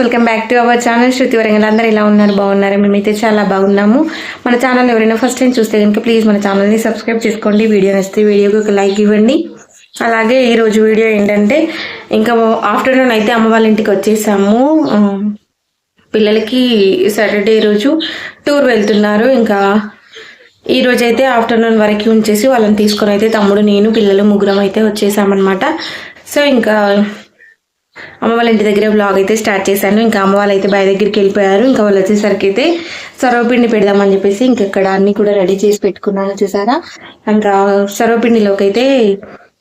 Welcome back to our channel. Shruti Warangal. అందరూ ఇలా ఉన్నారు? బాగున్నారు? మేమైతే చాలా బాగున్నాము. మన ఛానల్ ఎవరైనా ఫస్ట్ టైం చూస్తే కనుక ప్లీజ్ మన ఛానల్ని సబ్స్క్రైబ్ చేసుకోండి. వీడియో నచ్చితే వీడియోకి ఒక లైక్ ఇవ్వండి. అలాగే ఈరోజు వీడియో ఏంటంటే ఇంకా ఆఫ్టర్నూన్ అయితే అమ్మ వాళ్ళ ఇంటికి వచ్చేసాము. పిల్లలకి సాటర్డే రోజు టూర్ వెళ్తున్నారు. ఇంకా ఈ రోజు అయితే ఆఫ్టర్నూన్ వరకు ఉంచేసి వాళ్ళని తీసుకొని అయితే తమ్ముడు నేను పిల్లలు ముగ్గురం అయితే వచ్చేసామన్నమాట. సో ఇంకా అమ్మ వాళ్ళ ఇంటి దగ్గర బ్లాగ్ అయితే స్టార్ట్ చేశాను. ఇంకా అమ్మ వాళ్ళు అయితే బాయ్ దగ్గరికి వెళ్ళిపోయారు. ఇంకా వాళ్ళు వచ్చేసరికి అయితే సర్వపిండి పెడదామని చెప్పేసి ఇంక ఇక్కడ అన్ని కూడా రెడీ చేసి పెట్టుకున్నాను చూసారా? ఇంకా సర్వపిండిలోకి అయితే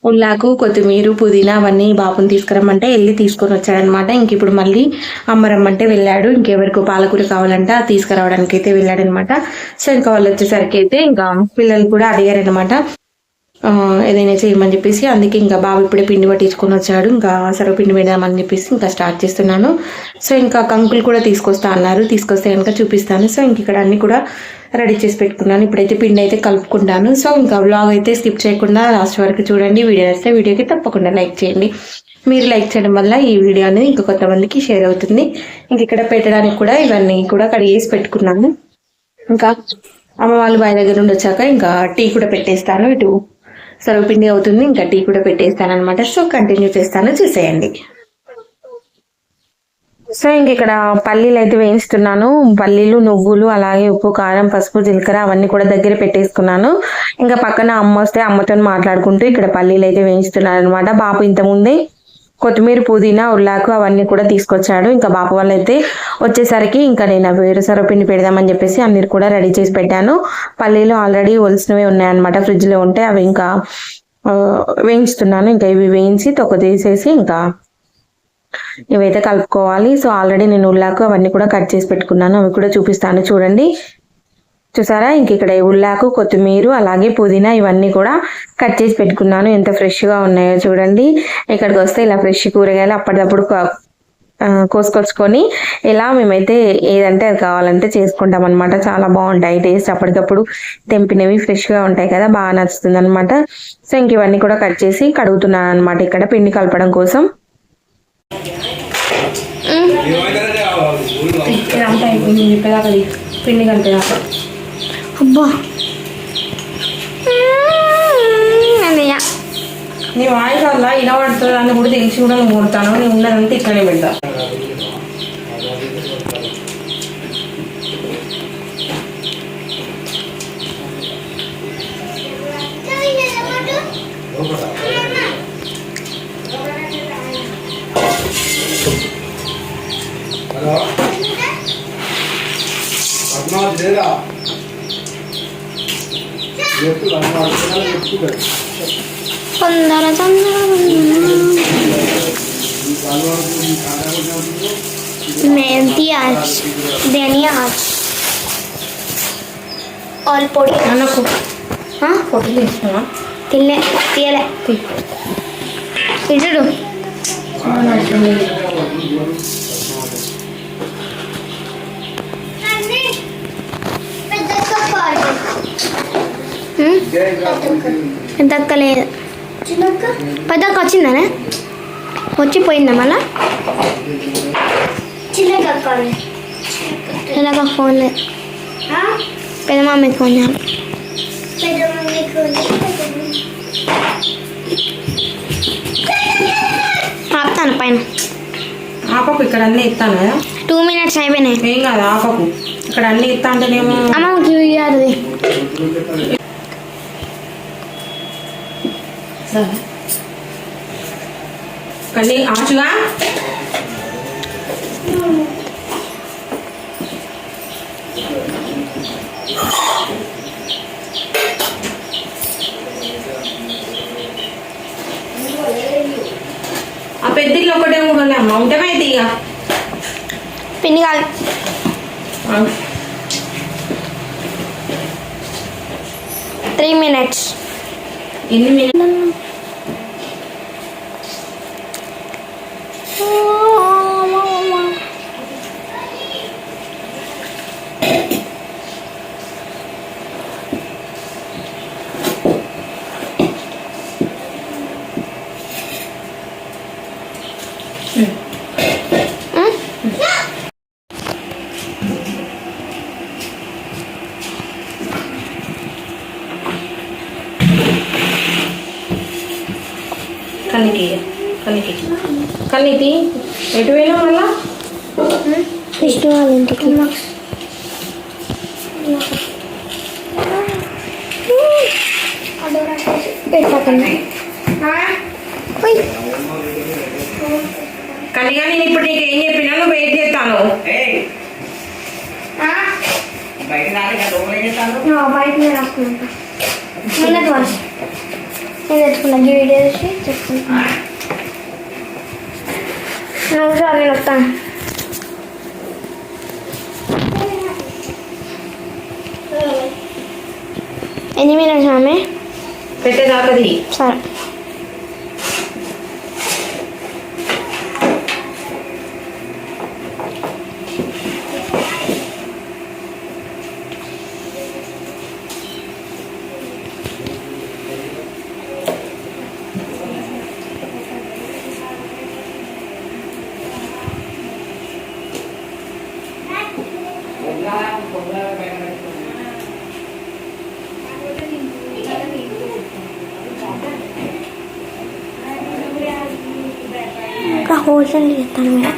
ఉల్లాకు కొత్తిమీర పుదీనా అవన్నీ బాబుని తీసుకురమ్మంటే వెళ్ళి తీసుకొని వచ్చాడనమాట. ఇంక ఇప్పుడు మళ్ళీ అమ్మ రమ్మంటే వెళ్ళాడు. ఇంకెవరికో పాలకూర కావాలంటే అది తీసుకురావడానికి అయితే వెళ్ళాడనమాట. సో ఇంకా వాళ్ళు వచ్చేసరికి అయితే ఇంకా పిల్లలు కూడా అడిగారనమాట. ఏదైనా చేయమని చెప్పేసి అందుకే ఇంకా బాబు ఇప్పుడే పిండి పట్టించుకొని వచ్చాడు. ఇంకా సర్వపిండి పెడదామని చెప్పేసి ఇంకా స్టార్ట్ చేస్తున్నాను. సో ఇంకా కంకులు కూడా తీసుకొస్తా అన్నారు. తీసుకొస్తే కనుక చూపిస్తాను. సో ఇంక ఇక్కడ అన్ని కూడా రెడీ చేసి పెట్టుకున్నాను. ఇప్పుడైతే పిండి అయితే కలుపుకుంటాను. సో ఇంకా వ్లాగ్ అయితే స్కిప్ చేయకుండా లాస్ట్ వరకు చూడండి. వీడియో వస్తే వీడియోకి తప్పకుండా లైక్ చేయండి. మీరు లైక్ చేయడం వల్ల ఈ వీడియో అనేది ఇంకా కొంతమందికి షేర్ అవుతుంది. ఇంక ఇక్కడ పెట్టడానికి కూడా ఇవన్నీ కూడా కడిగేసి పెట్టుకున్నాను. ఇంకా అమ్మ వాళ్ళు బాయ్ దగ్గర నుండి వచ్చాక ఇంకా టీ కూడా పెట్టేస్తాను. ఇటు సర్వపిండి అవుతుంది. ఇంకా టీ కూడా పెట్టేస్తాను అనమాట సో కంటిన్యూ చేస్తాను. చూసేయండి. సో ఇంక ఇక్కడ పల్లీలు అయితే వేయిస్తున్నాను. పల్లీలు నువ్వులు అలాగే ఉప్పు కారం పసుపు జీలకర్ర అవన్నీ కూడా దగ్గర పెట్టేసుకున్నాను. ఇంకా పక్కన అమ్మ వస్తే అమ్మతో మాట్లాడుకుంటూ ఇక్కడ పల్లీలు అయితే వేయిస్తున్నాను అనమాట బాబు ఇంత ముందే కొత్తిమీర పుదీనా ఉల్లాకు అవన్నీ కూడా తీసుకొచ్చాడు. ఇంకా బాప వాళ్ళు అయితే వచ్చేసరికి ఇంకా నేను వేరుసర పిండి పెడదామని చెప్పేసి అన్ని కూడా రెడీ చేసి పెట్టాను. పల్లీలు ఆల్రెడీ ఒలిసినవి ఉన్నాయన్నమాట ఫ్రిడ్జ్లో ఉంటే అవి ఇంకా వేయించుతున్నాను. ఇంకా ఇవి వేయించి తొక్క తీసేసి ఇంకా ఇవైతే కలుపుకోవాలి. సో ఆల్రెడీ నేను ఉల్లాకు అవన్నీ కూడా కట్ చేసి పెట్టుకున్నాను. అవి కూడా చూపిస్తాను. చూడండి. చూసారా? ఇంక ఇక్కడ ఉల్లాకు కొత్తిమీర అలాగే పుదీనా ఇవన్నీ కూడా కట్ చేసి పెట్టుకున్నాను. ఎంత ఫ్రెష్గా ఉన్నాయో చూడండి. ఇక్కడికి వస్తే ఇలా ఫ్రెష్ కూరగాయలు అప్పటికప్పుడు కోసుకొచ్చుకొని ఇలా మేమైతే ఏదంటే అది కావాలంటే చేసుకుంటాం అనమాట చాలా బాగుంటాయి. టేస్ట్ అప్పటికప్పుడు తెంపినవి ఫ్రెష్గా ఉంటాయి కదా బాగా నచ్చుతుంది అనమాట సో ఇంక ఇవన్నీ కూడా కట్ చేసి కడుగుతున్నాను అనమాట ఇక్కడ పిండి కలపడం కోసం. పిండి కలిపేదాకా. అబ్బా. అన్నయ్య. నీ వాయిస్ వల్ల ఇలా పడుతుంది అని కూడా తెలిసి కూడా నువ్వు కొడతాను నేను ఉన్నదంతా ఇక్కడే పెడతా. పొడి. ఆ? ఫోటోలు ఇస్తున్నా తినలే తీయలే. ఇటుడు పెద్దక్క లేదు. పెద్దక్క వచ్చిందనే? వచ్చి పోయిందా మళ్ళా పెద్దక్క ఫోన్ లేదు పెద్ద ఫోన్ చేయాలి ఆపుతాను పైన ఆపకు ఇక్కడ అన్ని ఇస్తాను కదా టూ మినిట్స్ అయిపోయినాయి ఏం కాదు ఆపకు ఇక్కడ అన్ని ఇస్తా అంటేనేమో అమ్మ చూయాలి సరే కానీ ఆచుగా ఆ పెద్దలు ఒకటే కూడా అమ్మ. ఉంటమైతే ఇక. పిండి కాదు. త్రీ మినిట్స్ ఎన్ని మినిట్ కన్నికి కన్నికి కన్నికి ఎటు పోయినా మళ్ళా? విష్ణు వాళ్ళ ఇంటికి పెట్టకండి కనిగా నేను ఇప్పుడు నీకు ఏం చెప్పినా నువ్వు వెయిట్ చేస్తాను. బయట నేను రాసుకున్నాను నేను తెచ్చుకున్నా ఈ వీడియో చూసి చెప్తున్నా. సార్ నేను వస్తాను ఎన్ని మినిట్స్ ఆమె? పెట్టేదాకది సరే. ఇంకా చేస్తాను మేడం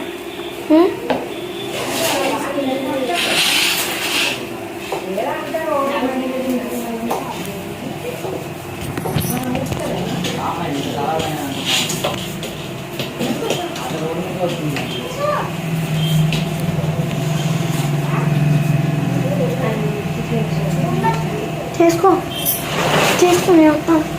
చేసుకో. చేసుకో నేను వస్తాను.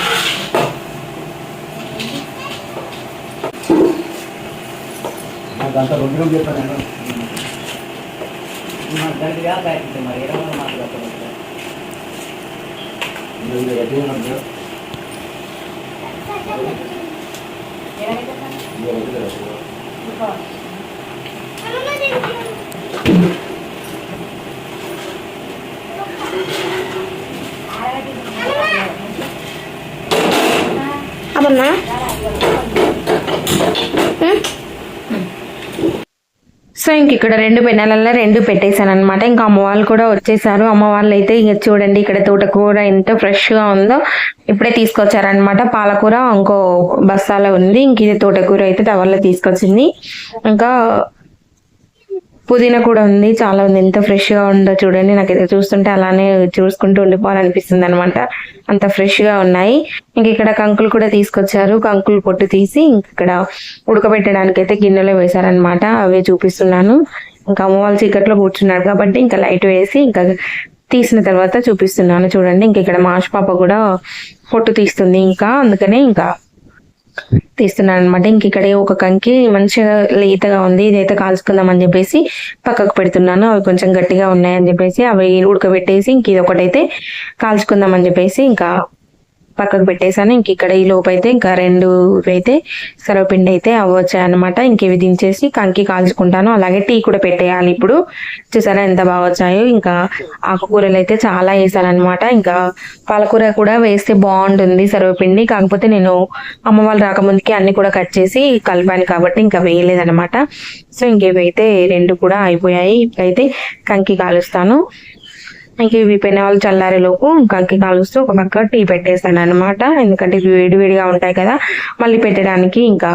నేను రెడీ ఉన్నాను అమ్మా సో ఇంక ఇక్కడ రెండు పెన్నెలలో రెండు పెట్టేశాను అనమాట ఇంకా అమ్మవాళ్ళు కూడా వచ్చేసారు. అమ్మవాళ్ళు అయితే ఇక చూడండి ఇక్కడ తోటకూర ఎంత ఫ్రెష్గా ఉందో ఇప్పుడే తీసుకొచ్చారనమాట పాలకూర ఇంకో బస్తాలో ఉంది. ఇంక ఇది తోటకూర అయితే టవర్లో తీసుకొచ్చింది. ఇంకా పుదీనా కూడా ఉంది. చాలా ఉంది. ఎంత ఫ్రెష్గా ఉందో చూడండి. నాకైతే చూస్తుంటే అలానే చూసుకుంటూ ఉండిపోవాలనిపిస్తుంది అనమాట అంత ఫ్రెష్గా ఉన్నాయి. ఇంక ఇక్కడ కంకులు కూడా తీసుకొచ్చారు. కంకులు పొట్టు తీసి ఇంక ఇక్కడ ఉడకబెట్టడానికి అయితే గిన్నెలో వేశారనమాట అవే చూపిస్తున్నాను. ఇంకా అమ్మవాళ్ళు చీకట్లో కూర్చున్నారు కాబట్టి ఇంకా లైట్ వేసి ఇంకా తీసిన తర్వాత చూపిస్తున్నాను. చూడండి ఇంక ఇక్కడ మాష్ పాప కూడా పొట్టు తీస్తుంది. ఇంకా అందుకనే ఇంకా తీస్తున్నాను అనమాట ఇంక ఇక్కడే ఒక కంకి మంచిగా లేతగా ఉంది. ఇదైతే కాల్చుకుందాం అని చెప్పేసి పక్కకు పెడుతున్నాను. అవి కొంచెం గట్టిగా ఉన్నాయని చెప్పేసి అవి ఉడకబెట్టేసి ఇంక ఇది ఒకటైతే కాల్చుకుందాం అని చెప్పేసి ఇంకా పక్కకు పెట్టేశాను. ఇంక ఇక్కడ ఈ లోపు అయితే ఇంకా రెండు అయితే సర్వపిండి అయితే అవ్వచ్చాయి అనమాట ఇంక ఇవి దించేసి కంకి కాల్చుకుంటాను. అలాగే టీ కూడా పెట్టేయాలి ఇప్పుడు. చూసారా ఎంత బాగా వచ్చాయో. ఇంకా ఆకుకూరలు అయితే చాలా వేసానమాట ఇంకా పాలకూర కూడా వేస్తే బాగుంటుంది సర్వపిండి. కాకపోతే నేను అమ్మ వాళ్ళు రాకముందుకి అన్ని కూడా కట్ చేసి కలిపాను కాబట్టి ఇంకా వేయలేదనమాట సో ఇంకేవైతే రెండు కూడా అయిపోయాయి. ఇప్పుడైతే కంకి కాలుస్తాను. ఇంక ఇవి పెనవాళ్ళు చల్లారేలోపు కంకి కాలుస్తూ ఒక పక్క టీ పెట్టేస్తాను అనమాట ఎందుకంటే ఇవి వేడివేడిగా ఉంటాయి కదా మళ్ళీ పెట్టడానికి ఇంకా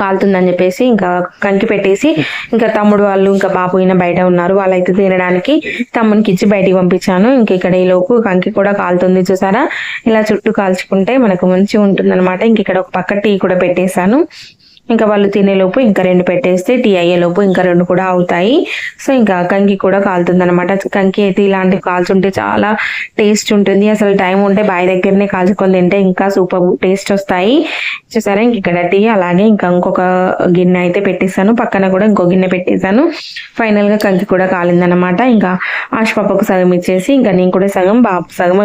కాలుతుందని చెప్పేసి ఇంకా కంకి పెట్టేసి ఇంకా తమ్ముడు వాళ్ళు ఇంకా బాబు ఈయన బయట ఉన్నారు. వాళ్ళైతే తినడానికి తమ్మునికి ఇచ్చి బయటికి పంపించాను. ఇంక ఇక్కడ ఈ లోపు కంకి కూడా కాలుతుంది చూసారా? ఇలా చుట్టూ కాల్చుకుంటే మనకు మంచిగా ఉంటుంది అనమాట ఇంక ఇక్కడ ఒక పక్క టీ కూడా పెట్టేశాను. ఇంకా వాళ్ళు తినేలోపు ఇంకా రెండు పెట్టేస్తే టీ అయ్యేలోపు ఇంకా రెండు కూడా అవుతాయి. సో ఇంకా కంకి కూడా కాలుతుంది అనమాట కంకి అయితే ఇలాంటివి కాల్చుంటే చాలా టేస్ట్ ఉంటుంది. అసలు టైం ఉంటే బావి దగ్గరనే కాల్చుకొని తింటే ఇంకా సూపర్ టేస్ట్ వస్తాయి. చూసారా? ఇంక ఇక్కడ టీ అలాగే ఇంకా ఇంకొక గిన్నె అయితే పెట్టేశాను. పక్కన కూడా ఇంకో గిన్నె పెట్టేశాను. ఫైనల్గా కంకి కూడా కాలిందనమాట ఇంకా ఆశ పాపకు సగం ఇచ్చేసి ఇంకా నేను కూడా సగం బాబు సగం.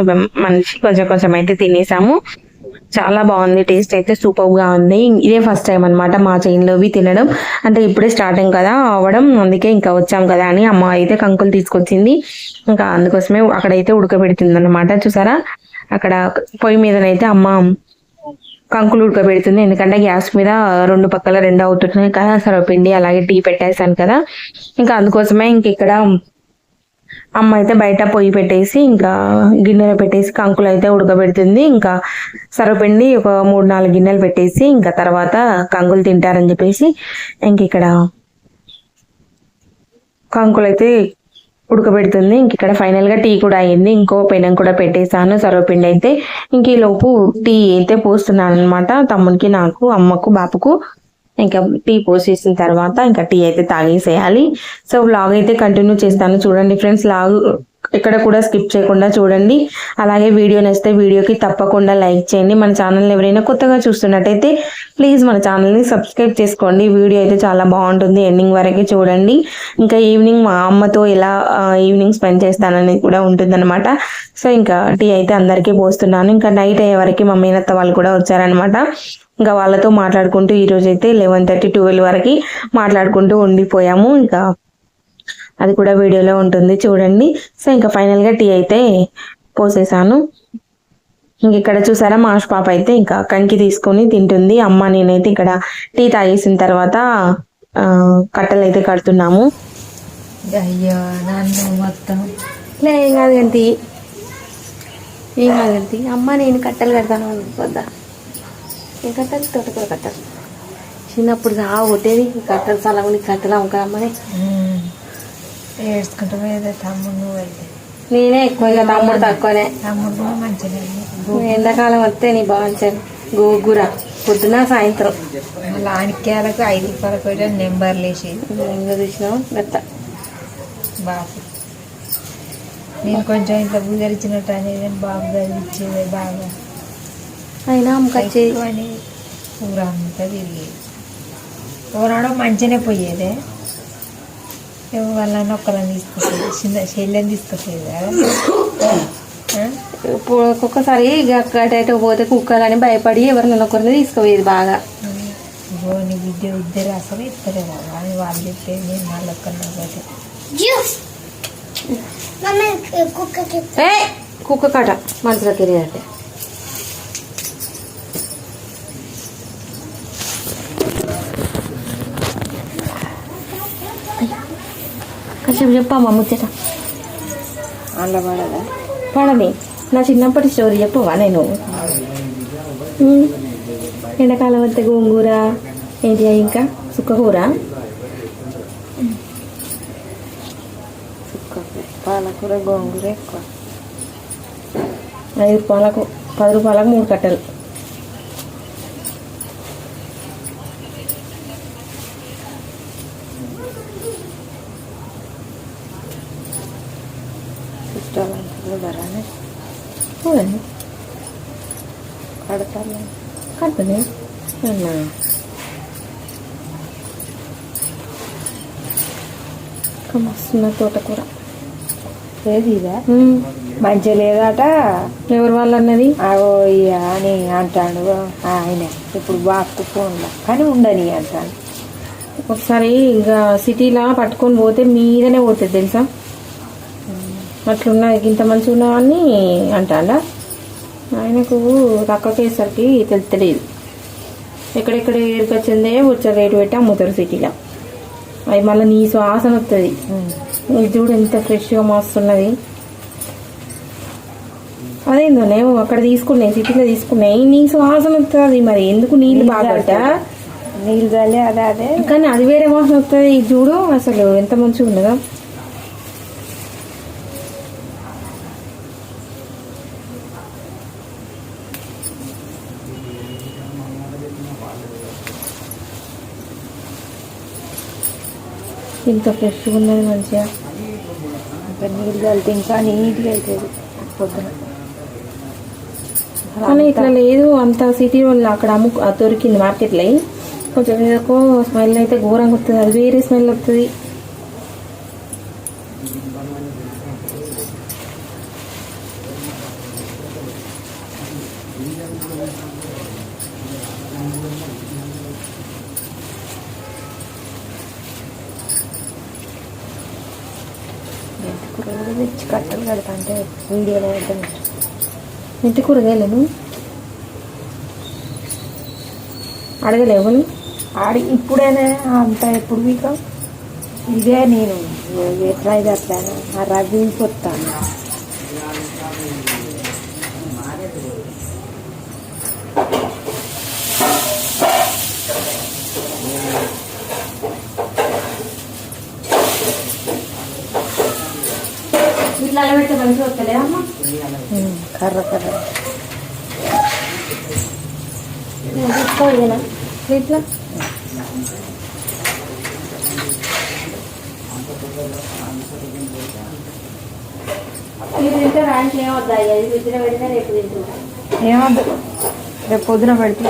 మనిషి కొంచెం కొంచెం అయితే తినేసాము. చాలా బాగుంది టేస్ట్ అయితే సూపర్గా ఉంది. ఇదే ఫస్ట్ టైం అనమాట మా చైన్లోవి తినడం. అంటే ఇప్పుడే స్టార్టింగ్ కదా అవ్వడం అందుకే ఇంకా వచ్చాం కదా అని అమ్మ అయితే కంకులు తీసుకొచ్చింది. ఇంకా అందుకోసమే అక్కడైతే ఉడకబెడుతుంది అనమాట చూసారా? అక్కడ పొయ్యి మీదనైతే అమ్మ కంకులు ఉడకబెడుతుంది. ఎందుకంటే గ్యాస్ మీద రెండు పక్కల రెండు అవుతున్నాయి కదా సర్వపిండి అలాగే టీ పెట్టేశాను కదా. ఇంకా అందుకోసమే ఇంక ఇక్కడ అమ్మ అయితే బయట పొయ్యి పెట్టేసి ఇంకా గిన్నెలో పెట్టేసి కంకులు అయితే ఉడకబెడుతుంది. ఇంకా సరపిండి ఒక మూడు నాలుగు గిన్నెలు పెట్టేసి ఇంకా తర్వాత కంకులు తింటారని చెప్పేసి ఇంక ఇక్కడ కంకులు అయితే ఉడకబెడుతుంది. ఇంక ఇక్కడ ఫైనల్గా టీ కూడా అయింది. ఇంకో పెనం కూడా పెట్టేశాను. సర్వపిండి అయితే ఇంక ఈలోపు టీ అయితే పోస్తున్నాను అనమాట తమ్మునికి నాకు అమ్మకు బాపుకు ఇంకా టీ పోసేసిన తర్వాత ఇంకా టీ అయితే తాగేసేయాలి. సో వ్లాగ్ అయితే కంటిన్యూ చేస్తాను. చూడండి ఫ్రెండ్స్ లాగ్ ఇక్కడ కూడా స్కిప్ చేయకుండా చూడండి. అలాగే వీడియో నచ్చితే వీడియోకి తప్పకుండా లైక్ చేయండి. మన ఛానల్ని ఎవరైనా కొత్తగా చూస్తున్నట్టయితే ప్లీజ్ మన ఛానల్ని సబ్స్క్రైబ్ చేసుకోండి. వీడియో అయితే చాలా బాగుంటుంది. ఎండింగ్ వరకే చూడండి. ఇంకా ఈవినింగ్ మా అమ్మతో ఎలా ఈవినింగ్ స్పెండ్ చేస్తాననేది కూడా ఉంటుందన్నమాట. సో ఇంకా టీ అయితే అందరికీ పోస్తున్నాను. ఇంకా నైట్ అయ్యే వరకు మా మేనత్త వాళ్ళు కూడా వచ్చారనమాట ఇంకా వాళ్ళతో మాట్లాడుకుంటూ ఈరోజు అయితే లెవెన్ థర్టీ ట్వెల్వ్ వరకు మాట్లాడుకుంటూ ఉండిపోయాము. ఇంకా అది కూడా వీడియోలో ఉంటుంది. చూడండి. సో ఇంకా final గా టీ అయితే పోసేసాను. ఇంక ఇక్కడ చూసారా మాష్ పాప అయితే ఇంకా కంకి తీసుకొని తింటుంది. అమ్మ నేనైతే ఇక్కడ టీ తాగేసిన తర్వాత ఆ, కట్టెలు అయితే కడుతున్నాము. అయ్యో నన్ను మొత్తం. లే ఏం కాదు గంతి. ఏం కాదు గంతి. అమ్మ నేను కట్టెలు కడతాను. వద్దా. ఏం కట్టాలి? తోటకూర కట్టాలి. చిన్నప్పుడు సాగు కొట్టేది కట్టెలు సలగుని కట్టెలు అమ్మక అమ్మని ఏడ్చుకుంటూ పోయేదే తమ్ముడు నువ్వు అయితే నేనే ఎక్కువ ఇక తమ్ముడు తక్కువనే. తమ్ముడు కూడా మంచిగా ఎండాకాలం వస్తే నీ బాగుంచాను గోగుర. పొద్దున సాయంత్రం. మళ్ళీ ఆనిక్యాలకు ఐదు రూపాయలకు కూడా నెంబర్లు వేసేది ఇంకా చూసినావు? గట్ట బాబు నేను కొంచెం ఇంట్లో బుదరిచ్చినట్టు అనేది బాబు చదివించేది బాగా. అయినా ఎక్కువని కూర అంతా తిరిగేది ఒకనాడు మంచిగానే పోయేదే. వాళ్ళని ఒక్కళ్ళని తీసుకొచ్చేది చిన్న చెల్లెని తీసుకొచ్చేది ఒక్కొక్కసారి ఇక అటు పోతే కుక్కలని భయపడి ఎవరినైనా ఒకరిని తీసుకుపోయేది బాగా. నీ విద్య ఇద్దరు అసలు ఇస్తలేరు అని వాళ్ళు చెప్పేది నేను వాళ్ళు ఒక్కరిని కుక్క కాట మనసులోకి వెళ్ళేదంటే కొంచెం చెప్పమ్మా ముచ్చట. అందులో పడదా? పడని నా చిన్నప్పటి స్టోరీ చెప్పవా నేను. ఎండాకాలం వస్తే గోంగూర ఏంటి ఇంకా? సుక్కకూర పాలకూర గోంగూర ఎక్కువ. ఐదు రూపాయలకు పది రూపాయలకు మూడు కట్టలు చుట్టాలంతా ధరనే చూడండి కడతాను కట్టని అన్నా మస్తున్న తోటకూర. ఏది ఇదా. మంచిగా లేదట? ఎవరు వాళ్ళు అన్నది అని అంటాడు. ఆయన. ఇప్పుడు బాక్కు ఫోన్లో. కానీ ఉండని అంటాడు. ఒకసారి ఇంకా సిటీలా పట్టుకొని పోతే మీదనే పోతుంది తెలుసా? అట్లున్నది ఇంత మంచిగా ఉన్నావని అంటాడా? ఆయనకు తక్కువకేసరికి తెలుస్తలేదు ఎక్కడెక్కడ ఏరుకొచ్చిందే వచ్చే రేటు పెట్టి అమ్ముతారు సిటీలో. అవి మళ్ళీ నీ శ్వాసన వస్తుంది ఇది చూడు ఎంత ఫ్రెష్గా మస్తున్నది. అదేందో నేను అక్కడ తీసుకున్నాయి సిటీలో తీసుకున్నాయి నీ శ్వాసన వస్తుంది మరి. ఎందుకు నీళ్ళు బాగా నీళ్ళు అదే అదే. కానీ అది వేరే వాసన వస్తుంది ఇది చూడు అసలు ఎంత మంచిగా ఉన్నదో ఇంత ఫ్రెష్గా ఉన్నది మంచిగా. ఇంకా నీళ్ళు చల్లితే ఇంకా నీట్గా అవుతుంది పొద్దున. కానీ ఇట్లా లేదు అంత సిటీ వాళ్ళు అక్కడ అమ్ము దొరికింది మార్కెట్లో కొంచెం ఏదో స్మెల్ అయితే ఘోరంగా వస్తుంది అది వేరే స్మెల్ వస్తుంది. పెడతా అంటే వీడియోలో పెడతాను ఇంటి కూరగాయలను అడగలేవు ఆడి ఇప్పుడైనా అంత ఎప్పుడు మీకు ఇదే నేను ఎట్లా అయితే అట్లా ఆ రవి పొత్తాను ఇట్లా అలా పెడితే మంచిగా వస్తలే అమ్మ? కర్ర కర్ర. తీసుకోలేనా ఇట్లా ఏమద్దు రేపు పొద్దున పెడితే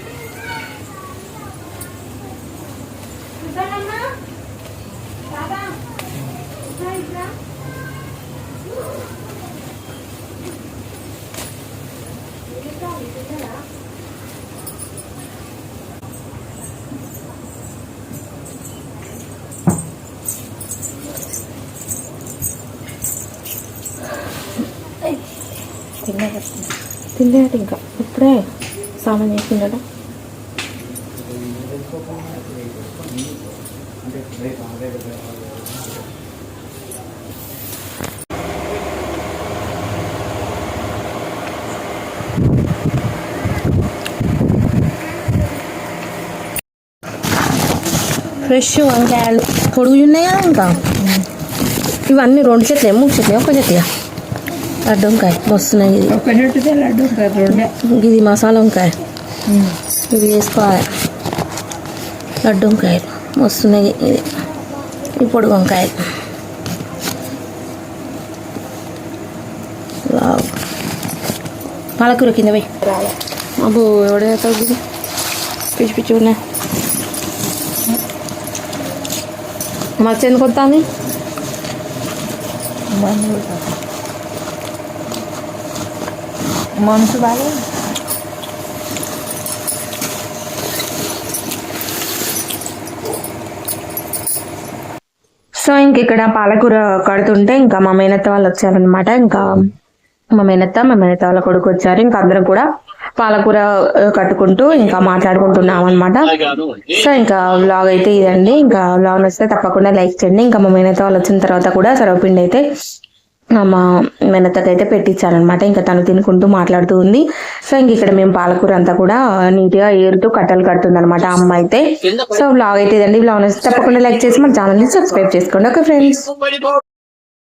కూర్చోనమ్మలు ఇదే ఇంకా. ఇప్పుడే సామాన్ చేసిండట ఫ్రెష్ వంకాయలు. పొడుగు ఉన్నాయా ఇంకా? ఇవన్నీ రెండు చెట్లే మూడు చెట్లే ఒక చెట్లే అడ్డు వంకాయ వస్తున్నాయి ఇది లడ్డు ఇది మసాలా వంకాయ ఇది వేసుకోవాలి. లడ్డు వంకాయలు వస్తున్నాయి ఇది. ఇప్పుడు వంకాయలు. వావ్. పాలకూర కింద పోయి. అబ్బో ఎవడేస్తావు ఇది? పిచ్చి పిచ్చి ఉన్నాయి. మచ్చ ఎందుకు వస్తుంది మనసు బాగా? సో ఇంక ఇక్కడ పాలకూర కడుతుంటే ఇంకా మా మేనత్త వాళ్ళు వచ్చారనమాట ఇంకా మా మేనత్త మా మేనత్త వాళ్ళ కొడుకు వచ్చారు. ఇంకా అందరం కూడా పాలకూర కట్టుకుంటూ ఇంకా మాట్లాడుకుంటున్నాం అనమాట సో ఇంకా వ్లాగ్ అయితే ఇదండి. ఇంకా వ్లాగ్ నచ్చితే తప్పకుండా లైక్ చేయండి. ఇంకా మా మేనత్త వాళ్ళు వచ్చిన తర్వాత కూడా సర్వపిండి అయితే మా మేనత్తకి అయితే ఇంకా తను తినుకుంటూ మాట్లాడుతూ ఉంది. సో ఇంక ఇక్కడ మేము పాలకూర అంతా కూడా నీట్గా ఏరుతూ కట్టలు కడుతుంది అనమాట అమ్మ అయితే. సో బ్లాగ్ అయితే ఇదండి. బ్లాగ్ తప్పకుండా లైక్ చేసి మన ఛానల్ని సబ్స్క్రైబ్ చేసుకోండి. Okay friends